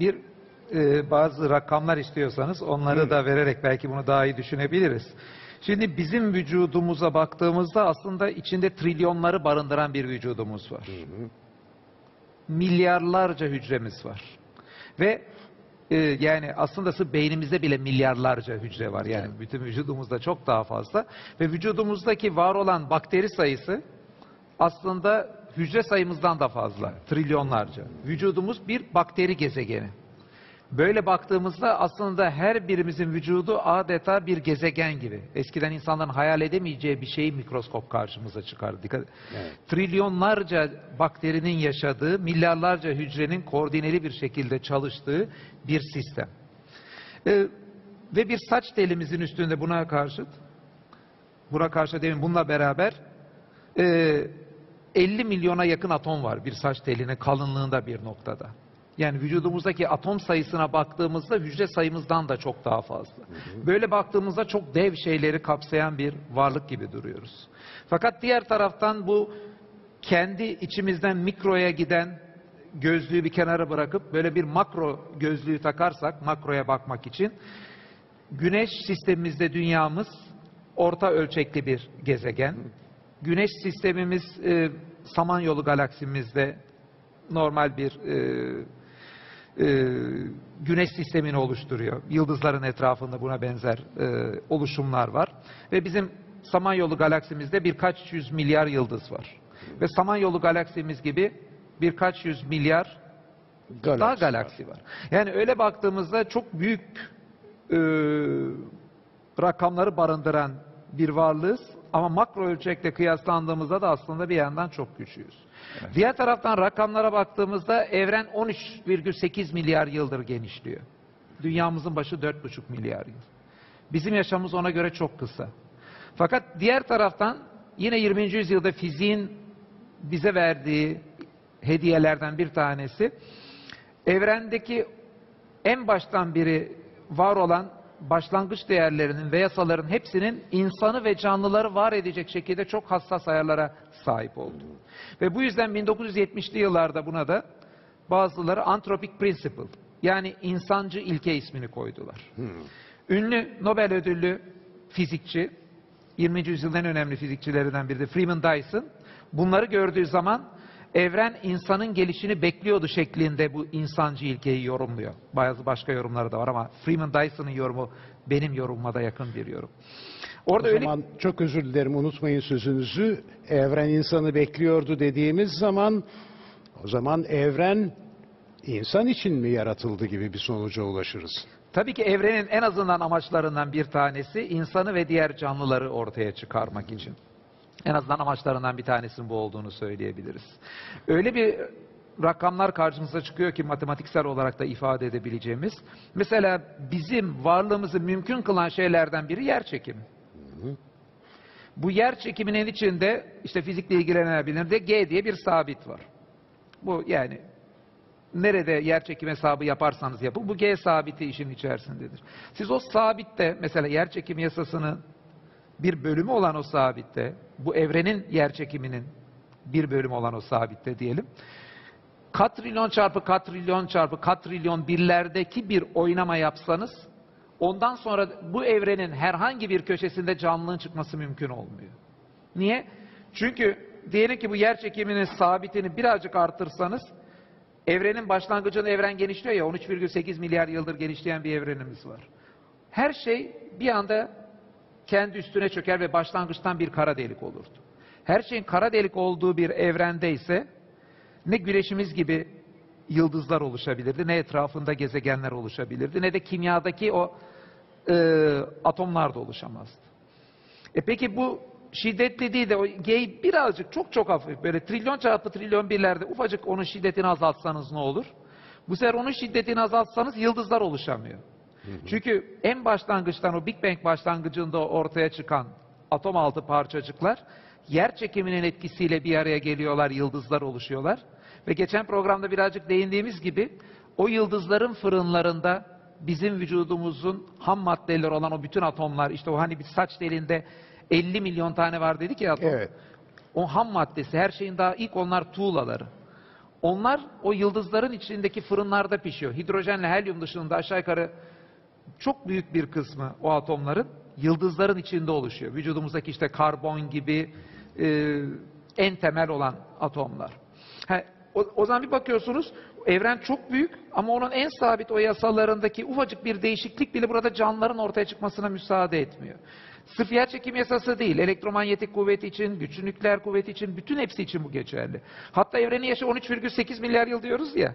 bir e, bazı rakamlar istiyorsanız onları da vererek belki bunu daha iyi düşünebiliriz. Şimdi bizim vücudumuza baktığımızda aslında içinde trilyonları barındıran bir vücudumuz var. Milyarlarca hücremiz var. Ve e, yani aslında beynimizde bile milyarlarca hücre var. Yani bütün vücudumuzda çok daha fazla. Ve vücudumuzdaki var olan bakteri sayısı aslında hücre sayımızdan da fazla. Trilyonlarca. Vücudumuz bir bakteri gezegeni. Böyle baktığımızda aslında her birimizin vücudu adeta bir gezegen gibi. Eskiden insanların hayal edemeyeceği bir şeyi mikroskop karşımıza çıkardı. Dikkat Evet. Trilyonlarca bakterinin yaşadığı, milyarlarca hücrenin koordineli bir şekilde çalıştığı bir sistem. Ee, ve bir saç telimizin üstünde buna karşıt, buna karşı demin bununla beraber e, 50 milyona yakın atom var bir saç telinin kalınlığında bir noktada. Yani vücudumuzdaki atom sayısına baktığımızda hücre sayımızdan da çok daha fazla. Böyle baktığımızda çok dev şeyleri kapsayan bir varlık gibi duruyoruz. Fakat diğer taraftan bu kendi içimizden mikroya giden gözlüğü bir kenara bırakıp böyle bir makro gözlüğü takarsak makroya bakmak için Güneş sistemimizde dünyamız orta ölçekli bir gezegen. Güneş sistemimiz e, Samanyolu galaksimizde normal bir e, e, güneş sistemini oluşturuyor. Yıldızların etrafında buna benzer e, oluşumlar var. Ve bizim Samanyolu galaksimizde birkaç yüz milyar yıldız var. Ve Samanyolu galaksimiz gibi birkaç yüz milyar daha Galaksi galaksi var. Yani öyle baktığımızda çok büyük e, rakamları barındıran bir varlığız ama makro ölçekle kıyaslandığımızda da aslında bir yandan çok küçüğüz. Diğer taraftan rakamlara baktığımızda evren 13,8 milyar yıldır genişliyor. Dünyamızın başı 4,5 milyar yıl. Bizim yaşamımız ona göre çok kısa. Fakat diğer taraftan yine 20. yüzyılda fiziğin bize verdiği hediyelerden bir tanesi evrendeki en baştan beri var olan başlangıç değerlerinin ve yasaların hepsinin insanı ve canlıları var edecek şekilde çok hassas ayarlara sahip oldu. Ve bu yüzden 1970'li yıllarda buna da bazıları anthropic principle yani insancı ilke ismini koydular. Ünlü Nobel ödüllü fizikçi, 20. yüzyılın en önemli fizikçilerinden biri de Freeman Dyson, bunları gördüğü zaman evren insanın gelişini bekliyordu şeklinde bu insancı ilkeyi yorumluyor. Bazı başka yorumları da var ama Freeman Dyson'ın yorumu benim yorumuma da yakın bir yorum. Orada O öyle zaman çok özür dilerim unutmayın sözünüzü. Evren insanı bekliyordu dediğimiz zaman o zaman evren insan için mi yaratıldı gibi bir sonuca ulaşırız. Tabii ki evrenin en azından amaçlarından bir tanesi insanı ve diğer canlıları ortaya çıkarmak için. En azından amaçlarından bir tanesinin bu olduğunu söyleyebiliriz. Öyle bir rakamlar karşımıza çıkıyor ki matematiksel olarak da ifade edebileceğimiz. Mesela bizim varlığımızı mümkün kılan şeylerden biri yer çekimi. Bu yer çekiminin içinde işte fizikle ilgilenen bilir de G diye bir sabit var. Bu yani nerede yer çekim hesabı yaparsanız yapın bu G sabiti işin içerisindedir. Siz o sabitte mesela yer çekimi yasasının bir bölümü olan o sabitte bu evrenin yer çekiminin bir bölümü olan o sabitte diyelim. Katrilyon çarpı katrilyon çarpı katrilyon birlerdeki bir oynama yapsanız ondan sonra bu evrenin herhangi bir köşesinde canlılığın çıkması mümkün olmuyor. Niye? Çünkü diyelim ki bu yer çekiminin sabitini birazcık artırsanız evrenin başlangıcında evren genişliyor ya 13,8 milyar yıldır genişleyen bir evrenimiz var. Her şey bir anda kendi üstüne çöker ve başlangıçtan bir kara delik olurdu. Her şeyin kara delik olduğu bir evrende ise ne güneşimiz gibi yıldızlar oluşabilirdi, ne etrafında gezegenler oluşabilirdi, ne de kimyadaki o e, atomlar da oluşamazdı. E peki bu şiddetli değil de o G'yi birazcık çok çok hafif böyle trilyon çarpı trilyon birlerde ufacık onun şiddetini azaltsanız ne olur? Bu sefer onun şiddetini azaltsanız yıldızlar oluşamıyor. Çünkü en başlangıçtan o Big Bang başlangıcında ortaya çıkan atom altı parçacıklar yer çekiminin etkisiyle bir araya geliyorlar, yıldızlar oluşuyorlar. Ve geçen programda birazcık değindiğimiz gibi o yıldızların fırınlarında bizim vücudumuzun ham maddeleri olan o bütün atomlar işte o hani bir saç telinde 50 milyon tane var dedik ya atom. Evet. O ham maddesi her şeyin daha ilk onlar tuğlaları. Onlar o yıldızların içindeki fırınlarda pişiyor. Hidrojenle helyum dışında aşağı yukarı çok büyük bir kısmı o atomların yıldızların içinde oluşuyor. Vücudumuzdaki işte karbon gibi e, en temel olan atomlar. Ha, o, o zaman bir bakıyorsunuz evren çok büyük ama onun en sabit o yasalarındaki ufacık bir değişiklik bile burada canlıların ortaya çıkmasına müsaade etmiyor. Sırf yer çekim yasası değil, elektromanyetik kuvvet için, güçlü nükleer kuvvet için, bütün hepsi için bu geçerli. Hatta evrenin yaşı 13,8 milyar yıl diyoruz ya.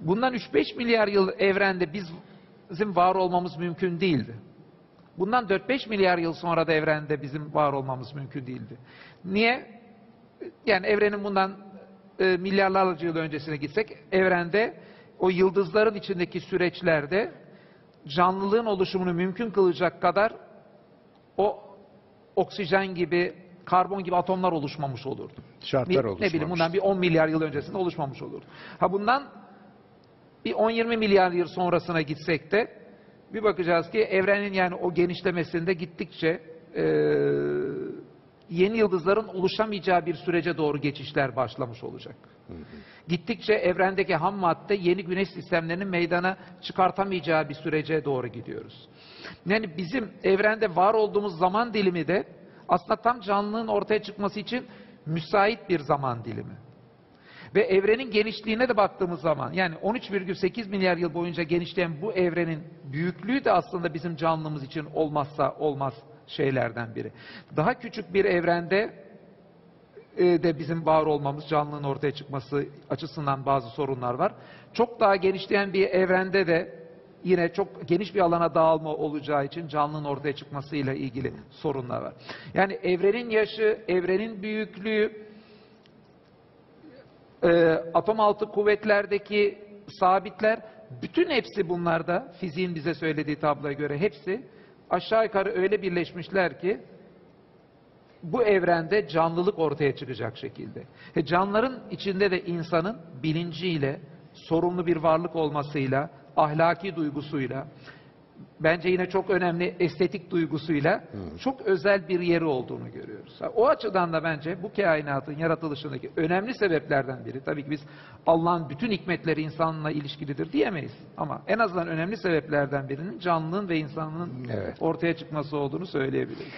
Bundan 3-5 milyar yıl evrende biz, bizim var olmamız mümkün değildi. Bundan 4-5 milyar yıl sonra da evrende bizim var olmamız mümkün değildi. Niye? Yani evrenin bundan e, milyarlarca yıl öncesine gitsek, evrende o yıldızların içindeki süreçlerde canlılığın oluşumunu mümkün kılacak kadar o oksijen gibi, karbon gibi atomlar oluşmamış olurdu. Şartlar Bir- Ne oluşmamış. bileyim bundan bir 10 milyar yıl öncesinde oluşmamış olurdu. Ha bundan bir 10-20 milyar yıl sonrasına gitsek de bir bakacağız ki evrenin yani o genişlemesinde gittikçe eee, yeni yıldızların oluşamayacağı bir sürece doğru geçişler başlamış olacak. Gittikçe evrendeki ham madde yeni güneş sistemlerinin meydana çıkartamayacağı bir sürece doğru gidiyoruz. Yani bizim evrende var olduğumuz zaman dilimi de aslında tam canlılığın ortaya çıkması için müsait bir zaman dilimi. Ve evrenin genişliğine de baktığımız zaman yani 13,8 milyar yıl boyunca genişleyen bu evrenin büyüklüğü de aslında bizim canlımız için olmazsa olmaz şeylerden biri. Daha küçük bir evrende e, de bizim var olmamız, canlılığın ortaya çıkması açısından bazı sorunlar var. Çok daha genişleyen bir evrende de yine çok geniş bir alana dağılma olacağı için canlılığın ortaya çıkmasıyla ilgili sorunlar var. Yani evrenin yaşı, evrenin büyüklüğü, e, atom altı kuvvetlerdeki sabitler, bütün hepsi bunlarda, fiziğin bize söylediği tabloya göre hepsi aşağı yukarı öyle birleşmişler ki bu evrende canlılık ortaya çıkacak şekilde. E, canlıların içinde de insanın bilinciyle, sorumlu bir varlık olmasıyla, ahlaki duygusuyla, bence yine çok önemli estetik duygusuyla çok özel bir yeri olduğunu görüyoruz. O açıdan da bence bu kainatın yaratılışındaki önemli sebeplerden biri, tabii ki biz Allah'ın bütün hikmetleri insanla ilişkilidir diyemeyiz. Ama en azından önemli sebeplerden birinin canlılığın ve insanlığın Evet. ortaya çıkması olduğunu söyleyebiliriz.